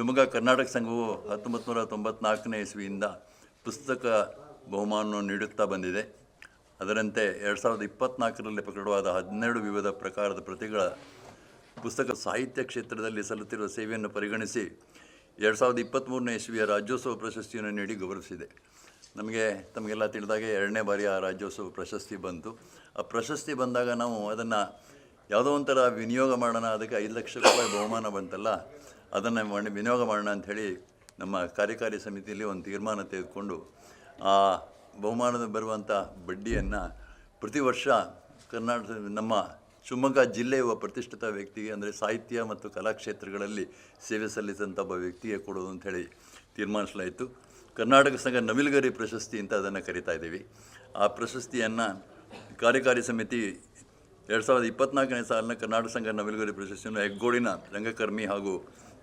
ಶಿವಮೊಗ್ಗ ಕರ್ನಾಟಕ ಸಂಘವು ಹತ್ತೊಂಬತ್ತು ನೂರ ತೊಂಬತ್ನಾಲ್ಕನೇ ಇಸ್ವಿಯಿಂದ ಪುಸ್ತಕ ಬಹುಮಾನವನ್ನು ನೀಡುತ್ತಾ ಬಂದಿದೆ. ಅದರಂತೆ ಎರಡು ಸಾವಿರದ ಇಪ್ಪತ್ತ್ನಾಲ್ಕರಲ್ಲಿ ಪ್ರಕಟವಾದ ಹನ್ನೆರಡು ವಿವಿಧ ಪ್ರಕಾರದ ಪ್ರತಿಗಳ ಪುಸ್ತಕ ಸಾಹಿತ್ಯ ಕ್ಷೇತ್ರದಲ್ಲಿ ಸಲ್ಲುತ್ತಿರುವ ಸೇವೆಯನ್ನು ಪರಿಗಣಿಸಿ ಎರಡು ಸಾವಿರದ ಇಪ್ಪತ್ತ್ಮೂರನೇ ಇಸ್ವಿಯ ರಾಜ್ಯೋತ್ಸವ ಪ್ರಶಸ್ತಿಯನ್ನು ನೀಡಿ ಗೌರವಿಸಿದೆ. ನಮಗೆ, ತಮಗೆಲ್ಲ ತಿಳಿದಾಗೆ ಎರಡನೇ ಬಾರಿ ಆ ರಾಜ್ಯೋತ್ಸವ ಪ್ರಶಸ್ತಿ ಬಂತು. ಆ ಪ್ರಶಸ್ತಿ ಬಂದಾಗ ನಾವು ಅದನ್ನು ಯಾವುದೋ ಒಂಥರ ವಿನಿಯೋಗ ಮಾಡೋಣ, ಅದಕ್ಕೆ ಐದು ಲಕ್ಷ ರೂಪಾಯಿ ಬಹುಮಾನ ಬಂತಲ್ಲ ಅದನ್ನು ಮಾಡಿ ವಿನಿಯೋಗ ಮಾಡೋಣ ಅಂಥೇಳಿ ನಮ್ಮ ಕಾರ್ಯಕಾರಿ ಸಮಿತಿಯಲ್ಲಿ ಒಂದು ತೀರ್ಮಾನ ತೆಗೆದುಕೊಂಡು ಆ ಬಹುಮಾನದ ಬರುವಂಥ ಬಡ್ಡಿಯನ್ನು ಪ್ರತಿ ವರ್ಷ ಕರ್ನಾಟಕ ನಮ್ಮ ಶಿವಮೊಗ್ಗ ಜಿಲ್ಲೆಯ ಪ್ರತಿಷ್ಠಿತ ವ್ಯಕ್ತಿಗೆ ಅಂದರೆ ಸಾಹಿತ್ಯ ಮತ್ತು ಕಲಾಕ್ಷೇತ್ರಗಳಲ್ಲಿ ಸೇವೆ ಸಲ್ಲಿಸಿದಂಥ ಒಬ್ಬ ವ್ಯಕ್ತಿಗೆ ಕೊಡೋದು ಅಂಥೇಳಿ ತೀರ್ಮಾನಿಸಲಾಯಿತು. ಕರ್ನಾಟಕ ಸಂಘ ನವಿಲುಗರಿ ಪ್ರಶಸ್ತಿ ಅಂತ ಅದನ್ನು ಕರಿತಾ ಇದ್ದೀವಿ. ಆ ಪ್ರಶಸ್ತಿಯನ್ನು ಕಾರ್ಯಕಾರಿ ಸಮಿತಿ ಎರಡು ಸಾವಿರದ ಇಪ್ಪತ್ನಾಲ್ಕನೇ ಸಾಲಿನ ಕರ್ನಾಟಕ ಸಂಘ ನವಿಲುಗರಿ ಪ್ರಶಸ್ತಿಯನ್ನು ಹೆಗ್ಗೋಡಿನ ರಂಗಕರ್ಮಿ ಹಾಗೂ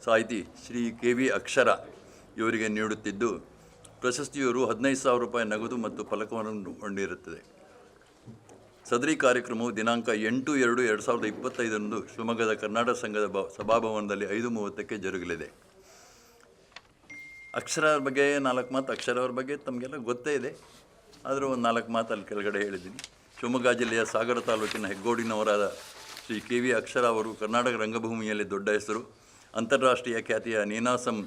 ಸಾಹಿತಿ ಶ್ರೀ ಕೆ ವಿ ಅಕ್ಷರ ಇವರಿಗೆ ನೀಡುತ್ತಿದ್ದು, ಪ್ರಶಸ್ತಿಯವರು ಹದಿನೈದು ಸಾವಿರ ರೂಪಾಯಿ ನಗದು ಮತ್ತು ಫಲಕವನ್ನು ಹೊಂದಿರುತ್ತದೆ ಸದರಿ ಕಾರ್ಯಕ್ರಮವು ದಿನಾಂಕ ಎಂಟು ಎರಡು ಎರಡು ಸಾವಿರದ ಇಪ್ಪತ್ತೈದರಂದು ಶಿವಮೊಗ್ಗದ ಕರ್ನಾಟಕ ಸಂಘದ ಬ ಸಭಾಭವನದಲ್ಲಿ ಐದು ಮೂವತ್ತಕ್ಕೆ ಜರುಗಲಿದೆ. ಅಕ್ಷರ ಬಗ್ಗೆ ನಾಲ್ಕು ಮಾತು, ಅಕ್ಷರವ್ರ ಬಗ್ಗೆ ತಮಗೆಲ್ಲ ಗೊತ್ತೇ ಇದೆ. ಆದರೂ ಒಂದು ನಾಲ್ಕು ಮಾತು ಅಲ್ಲಿ ಕೆಳಗಡೆ ಹೇಳಿದ್ದೀನಿ. ಶಿವಮೊಗ್ಗ ಜಿಲ್ಲೆಯ ಸಾಗರ ತಾಲೂಕಿನ ಹೆಗ್ಗೋಡಿನವರಾದ ಶ್ರೀ ಕೆ ವಿ ಅಕ್ಷರ ಅವರು ಕರ್ನಾಟಕ ರಂಗಭೂಮಿಯಲ್ಲಿ ದೊಡ್ಡ ಹೆಸರು. ಅಂತಾರಾಷ್ಟ್ರೀಯ ಖ್ಯಾತಿಯ ನೀನಾಸಂ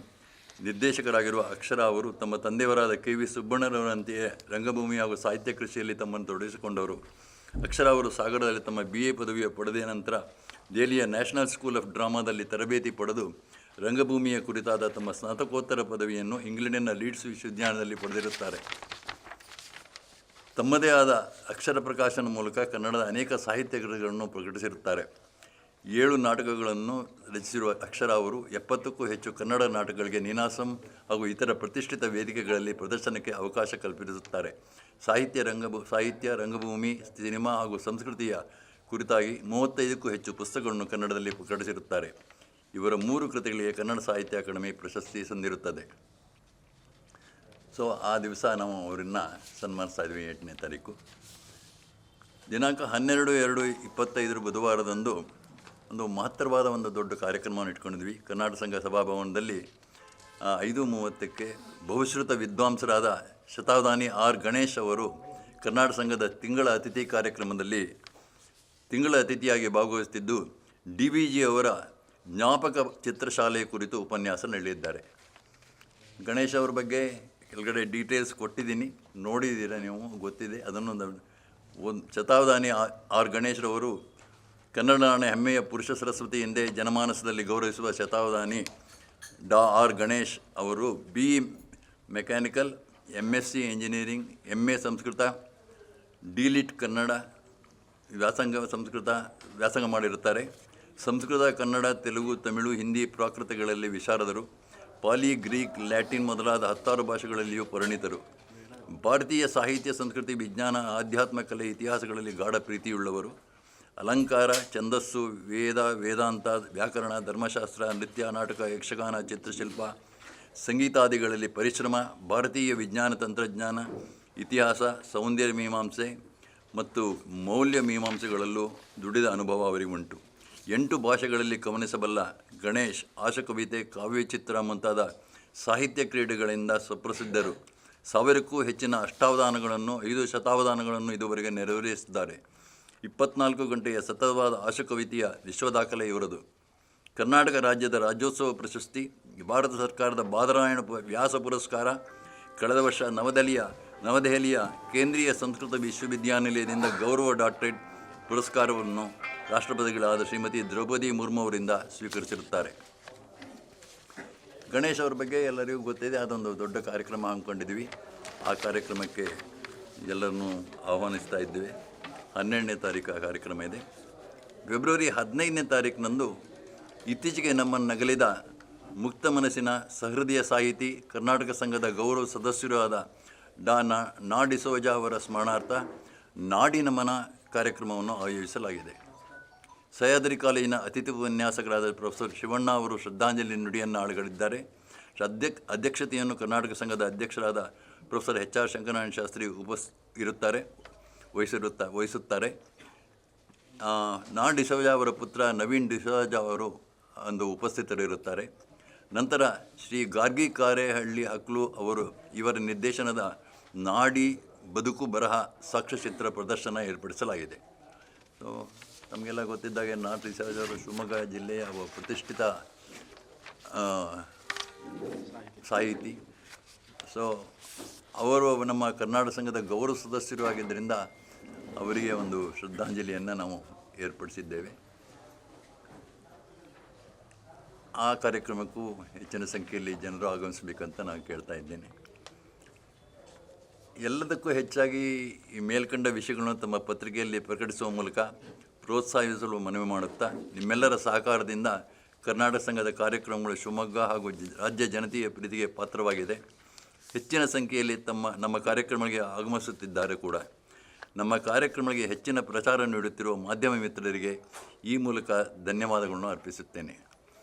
ನಿರ್ದೇಶಕರಾಗಿರುವ ಅಕ್ಷರ ಅವರು ತಮ್ಮ ತಂದೆಯವರಾದ ಕೆ ವಿ ಸುಬ್ಬಣ್ಣರವರಂತೆಯೇ ರಂಗಭೂಮಿ ಹಾಗೂ ಸಾಹಿತ್ಯ ಕೃಷಿಯಲ್ಲಿ ತಮ್ಮನ್ನು ತೊಡಗಿಸಿಕೊಂಡವರು. ಅಕ್ಷರ ಅವರು ಸಾಗರದಲ್ಲಿ ತಮ್ಮ ಬಿ ಎ ಪದವಿಯ ಪಡೆದ ನಂತರ ದೆಹಲಿಯ ನ್ಯಾಷನಲ್ ಸ್ಕೂಲ್ ಆಫ್ ಡ್ರಾಮಾದಲ್ಲಿ ತರಬೇತಿ ಪಡೆದು ರಂಗಭೂಮಿಯ ಕುರಿತಾದ ತಮ್ಮ ಸ್ನಾತಕೋತ್ತರ ಪದವಿಯನ್ನು ಇಂಗ್ಲೆಂಡಿನ ಲೀಡ್ಸ್ ವಿಶ್ವವಿದ್ಯಾಲಯದಲ್ಲಿ ಪಡೆದಿರುತ್ತಾರೆ. ತಮ್ಮದೇ ಆದ ಅಕ್ಷರ ಪ್ರಕಾಶನ ಮೂಲಕ ಕನ್ನಡದ ಅನೇಕ ಸಾಹಿತ್ಯ ಕೃತಿಗಳನ್ನು ಪ್ರಕಟಿಸಿರುತ್ತಾರೆ. ಏಳು ನಾಟಕಗಳನ್ನು ರಚಿಸಿರುವ ಅಕ್ಷರ ಅವರು ಎಪ್ಪತ್ತಕ್ಕೂ ಹೆಚ್ಚು ಕನ್ನಡ ನಾಟಕಗಳಿಗೆ ನೀನಾಸಂ ಹಾಗೂ ಇತರ ಪ್ರತಿಷ್ಠಿತ ವೇದಿಕೆಗಳಲ್ಲಿ ಪ್ರದರ್ಶನಕ್ಕೆ ಅವಕಾಶ ಕಲ್ಪಿಸುತ್ತಾರೆ. ಸಾಹಿತ್ಯ ರಂಗಭೂ, ಸಾಹಿತ್ಯ ರಂಗಭೂಮಿ, ಸಿನಿಮಾ ಹಾಗೂ ಸಂಸ್ಕೃತಿಯ ಕುರಿತಾಗಿ ಮೂವತ್ತೈದಕ್ಕೂ ಹೆಚ್ಚು ಪುಸ್ತಕಗಳನ್ನು ಕನ್ನಡದಲ್ಲಿ ಪ್ರಕಟಿಸಿರುತ್ತಾರೆ. ಇವರ ಮೂರು ಕೃತಿಗಳಿಗೆ ಕನ್ನಡ ಸಾಹಿತ್ಯ ಅಕಾಡೆಮಿ ಪ್ರಶಸ್ತಿ ಸಂದಿರುತ್ತದೆ. ಸೊ, ಆ ದಿವಸ ನಾವು ಅವರನ್ನು ಸನ್ಮಾನಿಸ್ತಾ ಇದ್ವಿ ಎಂಟನೇ ತಾರೀಕು. ದಿನಾಂಕ ಹನ್ನೆರಡು ಎರಡು ಇಪ್ಪತ್ತೈದರ ಬುಧವಾರದಂದು ಒಂದು ಮಹತ್ತರವಾದ ಒಂದು ದೊಡ್ಡ ಕಾರ್ಯಕ್ರಮವನ್ನು ಇಟ್ಕೊಂಡಿದ್ವಿ. ಕರ್ನಾಟಕ ಸಂಘ ಸಭಾಭವನದಲ್ಲಿ ಐದು ಮೂವತ್ತಕ್ಕೆ ಬಹುಶ್ರುತ ವಿದ್ವಾಂಸರಾದ ಶತಾವಧಾನಿ ಆರ್ ಗಣೇಶ್ ಅವರು ಕರ್ನಾಟಕ ಸಂಘದ ತಿಂಗಳ ಅತಿಥಿ ಕಾರ್ಯಕ್ರಮದಲ್ಲಿ, ತಿಂಗಳ ಅತಿಥಿಯಾಗಿ ಭಾಗವಹಿಸುತ್ತಿದ್ದು, ಡಿ ವಿ ಜಿ ಅವರ ಜ್ಞಾಪಕ ಚಿತ್ರಶಾಲೆ ಕುರಿತು ಉಪನ್ಯಾಸ ನೀಡಲಿದ್ದಾರೆ. ಗಣೇಶ್ ಅವರ ಬಗ್ಗೆ ಕೆಳಗಡೆ ಡೀಟೇಲ್ಸ್ ಕೊಟ್ಟಿದ್ದೀನಿ. ನೋಡಿದ್ದೀರಾ ನೀವು? ಗೊತ್ತಿದೆ. ಅದನ್ನು ಒಂದು ಶತಾವಧಾನಿ ಆರ್ ಗಣೇಶ್ರವರು ಕನ್ನಡ ನಾಡಿನ ಹೆಮ್ಮೆಯ ಪುರುಷ ಸರಸ್ವತಿ ಎಂದೇ ಜನಮಾನಸದಲ್ಲಿ ಗೌರವಿಸುವ ಶತಾವಧಾನಿ ಡಾ ಆರ್ ಗಣೇಶ್ ಅವರು B mechanical M S C engineering M A Sanskrit, DLitt Kannada, ವ್ಯಾಸಂಗ ಸಂಸ್ಕೃತ ವ್ಯಾಸಂಗ ಮಾಡಿರುತ್ತಾರೆ. ಸಂಸ್ಕೃತ, ಕನ್ನಡ, ತೆಲುಗು, ತಮಿಳು, ಹಿಂದಿ ಪ್ರಾಕೃತಗಳಲ್ಲಿ ವಿಶಾರದರು. ಪಾಲಿ, ಗ್ರೀಕ್, ಲ್ಯಾಟಿನ್ ಮೊದಲಾದ ಹತ್ತಾರು ಭಾಷೆಗಳಲ್ಲಿಯೂ ಪರಿಣಿತರು. ಭಾರತೀಯ ಸಾಹಿತ್ಯ, ಸಂಸ್ಕೃತಿ, ವಿಜ್ಞಾನ, ಆಧ್ಯಾತ್ಮ, ಕಲೆ, ಇತಿಹಾಸಗಳಲ್ಲಿ ಗಾಢ ಪ್ರೀತಿಯುಳ್ಳವರು. ಅಲಂಕಾರ, ಛಂದಸ್ಸು, ವೇದ, ವೇದಾಂತ, ವ್ಯಾಕರಣ, ಧರ್ಮಶಾಸ್ತ್ರ, ನೃತ್ಯ, ನಾಟಕ, ಯಕ್ಷಗಾನ, ಚಿತ್ರಶಿಲ್ಪ, ಸಂಗೀತಾದಿಗಳಲ್ಲಿ ಪರಿಶ್ರಮ, ಭಾರತೀಯ ವಿಜ್ಞಾನ ತಂತ್ರಜ್ಞಾನ, ಇತಿಹಾಸ, ಸೌಂದರ್ಯ ಮೀಮಾಂಸೆ ಮತ್ತು ಮೌಲ್ಯ ಮೀಮಾಂಸೆಗಳಲ್ಲೂ ದುಡಿದ ಅನುಭವ ಅವರಿಗುಂಟು ಎಂಟು ಭಾಷೆಗಳಲ್ಲಿ ಗಮನಿಸಬಲ್ಲ ಗಣೇಶ್, ಆಶಕವಿತೆ, ಕಾವ್ಯಚಿತ್ರ ಮುಂತಾದ ಸಾಹಿತ್ಯ ಕ್ರೀಡೆಗಳಿಂದ ಸುಪ್ರಸಿದ್ಧರು ಸಾವಿರಕ್ಕೂ ಹೆಚ್ಚಿನ ಅಷ್ಟಾವಧಾನಗಳನ್ನು, ಐದು ಶತಾವಧಾನಗಳನ್ನು ಇದುವರೆಗೆ ನೆರವೇರಿಸಿದ್ದಾರೆ. ಇಪ್ಪತ್ನಾಲ್ಕು ಗಂಟೆಯ ಸತತವಾದ ಆಶಕವಿತಿಯ ವಿಶ್ವದಾಖಲೆ ಇವರದು ಕರ್ನಾಟಕ ರಾಜ್ಯದ ರಾಜ್ಯೋತ್ಸವ ಪ್ರಶಸ್ತಿ, ಭಾರತ ಸರ್ಕಾರದ ಬಾದರಾಯಣ ವ್ಯಾಸ ಪುರಸ್ಕಾರ, ಕಳೆದ ವರ್ಷ ನವದೆಹಲಿಯ ನವದೆಹಲಿಯ ಕೇಂದ್ರೀಯ ಸಂಸ್ಕೃತ ವಿಶ್ವವಿದ್ಯಾನಿಲಯದಿಂದ ಗೌರವ ಡಾಕ್ಟರೇಟ್ ಪುರಸ್ಕಾರವನ್ನು ರಾಷ್ಟ್ರಪತಿಗಳಾದ ಶ್ರೀಮತಿ ದ್ರೌಪದಿ ಮುರ್ಮು ಅವರಿಂದ ಸ್ವೀಕರಿಸಿರುತ್ತಾರೆ. ಗಣೇಶ್ ಅವರ ಬಗ್ಗೆ ಎಲ್ಲರಿಗೂ ಗೊತ್ತಿದೆ, ಅದೊಂದು ದೊಡ್ಡ ಕಾರ್ಯಕ್ರಮ ಹಮ್ಮಿಕೊಂಡಿದ್ವಿ ಆ ಕಾರ್ಯಕ್ರಮಕ್ಕೆ ಎಲ್ಲರನ್ನೂ ಆಹ್ವಾನಿಸ್ತಾ ಇದ್ದೇವೆ. ಹನ್ನೆರಡನೇ ತಾರೀಕು ಕಾರ್ಯಕ್ರಮ ಇದೆ. ಫೆಬ್ರವರಿ ಹದಿನೈದನೇ ತಾರೀಕಿನಂದು ಇತ್ತೀಚೆಗೆ ನಮ್ಮನ್ನು ನಗಲಿದ ಮುಕ್ತ ಮನಸ್ಸಿನ ಸಹೃದಯ ಸಾಹಿತಿ, ಕರ್ನಾಟಕ ಸಂಘದ ಗೌರವ ಸದಸ್ಯರೂ ಆದ ಡಾ ನಾ ನಾ ಡಿಸೋಜ ಅವರ ಸ್ಮರಣಾರ್ಥ ನಾಡಿ ನಮನ ಕಾರ್ಯಕ್ರಮವನ್ನು ಆಯೋಜಿಸಲಾಗಿದೆ. ಸಹ್ಯಾದ್ರಿ ಕಾಲೇಜಿನ ಅತಿಥಿ ಉಪನ್ಯಾಸಕರಾದ ಪ್ರೊಫೆಸರ್ ಶಿವಣ್ಣ ಅವರು ಶ್ರದ್ಧಾಂಜಲಿ ನುಡಿಯನ್ನು ಆಳುಗಳಿದ್ದಾರೆ. ಅಧ್ಯಕ್ಷ ಅಧ್ಯಕ್ಷತೆಯನ್ನು ಕರ್ನಾಟಕ ಸಂಘದ ಅಧ್ಯಕ್ಷರಾದ professor H R Shankaranarayana Shastri ಉಪಸ್ ಇರುತ್ತಾರೆ. ವಹಿಸಿರುತ್ತಾ ವಹಿಸುತ್ತಾರೆ. ನಾ ಡಿಸೋಜ ಅವರ ಪುತ್ರ ನವೀನ್ ಡಿಸೋಜ ಅವರು ಅಂದು ಉಪಸ್ಥಿತರಿರುತ್ತಾರೆ. ನಂತರ ಶ್ರೀ ಗಾರ್ಗಿ ಕಾರೇಹಳ್ಳಿ ಅಕ್ಲು ಅವರು ಇವರ ನಿರ್ದೇಶನದ ನಾಡಿ ಬದುಕು ಬರಹ ಸಾಕ್ಷ್ಯಚಿತ್ರ ಪ್ರದರ್ಶನ ಏರ್ಪಡಿಸಲಾಗಿದೆ. ಸೊ ನಮಗೆಲ್ಲ ಗೊತ್ತಿದ್ದಾಗೆ ನಾಟ್ ಡಿಸೋಜ ಅವರು ಶಿವಮೊಗ್ಗ ಜಿಲ್ಲೆಯ ಪ್ರತಿಷ್ಠಿತ ಸಾಹಿತಿ. ಸೊ ಅವರು ನಮ್ಮ ಕರ್ನಾಟಕ ಸಂಘದ ಗೌರವ ಸದಸ್ಯರು ಆಗಿದ್ದರಿಂದ ಅವರಿಗೆ ಒಂದು ಶ್ರದ್ಧಾಂಜಲಿಯನ್ನು ನಾವು ಏರ್ಪಡಿಸಿದ್ದೇವೆ. ಆ ಕಾರ್ಯಕ್ರಮಕ್ಕೂ ಹೆಚ್ಚಿನ ಸಂಖ್ಯೆಯಲ್ಲಿ ಜನರು ಆಗಮಿಸಬೇಕಂತ ನಾನು ಕೇಳ್ತಾ ಇದ್ದೇನೆ. ಎಲ್ಲದಕ್ಕೂ ಹೆಚ್ಚಾಗಿ ಈ ಮೇಲ್ಕಂಡ ವಿಷಯಗಳನ್ನು ತಮ್ಮ ಪತ್ರಿಕೆಯಲ್ಲಿ ಪ್ರಕಟಿಸುವ ಮೂಲಕ ಪ್ರೋತ್ಸಾಹಿಸಲು ಮನವಿ ಮಾಡುತ್ತಾ, ನಿಮ್ಮೆಲ್ಲರ ಸಹಕಾರದಿಂದ ಕರ್ನಾಟಕ ಸಂಘದ ಕಾರ್ಯಕ್ರಮಗಳು ಶಿವಮೊಗ್ಗ ಹಾಗೂ ರಾಜ್ಯ ಜನತೆಯ ಪ್ರೀತಿಗೆ ಪಾತ್ರವಾಗಿದೆ. ಹೆಚ್ಚಿನ ಸಂಖ್ಯೆಯಲ್ಲಿ ತಮ್ಮ, ನಮ್ಮ ಕಾರ್ಯಕ್ರಮಗಳಿಗೆ ಆಗಮಿಸುತ್ತಿದ್ದಾರೆ ಕೂಡ. ನಮ್ಮ ಕಾರ್ಯಕ್ರಮಗಳಿಗೆ ಹೆಚ್ಚಿನ ಪ್ರಚಾರ ನೀಡುತ್ತಿರುವ ಮಾಧ್ಯಮ ಮಿತ್ರರಿಗೆ ಈ ಮೂಲಕ ಧನ್ಯವಾದಗಳನ್ನು ಅರ್ಪಿಸುತ್ತೇನೆ.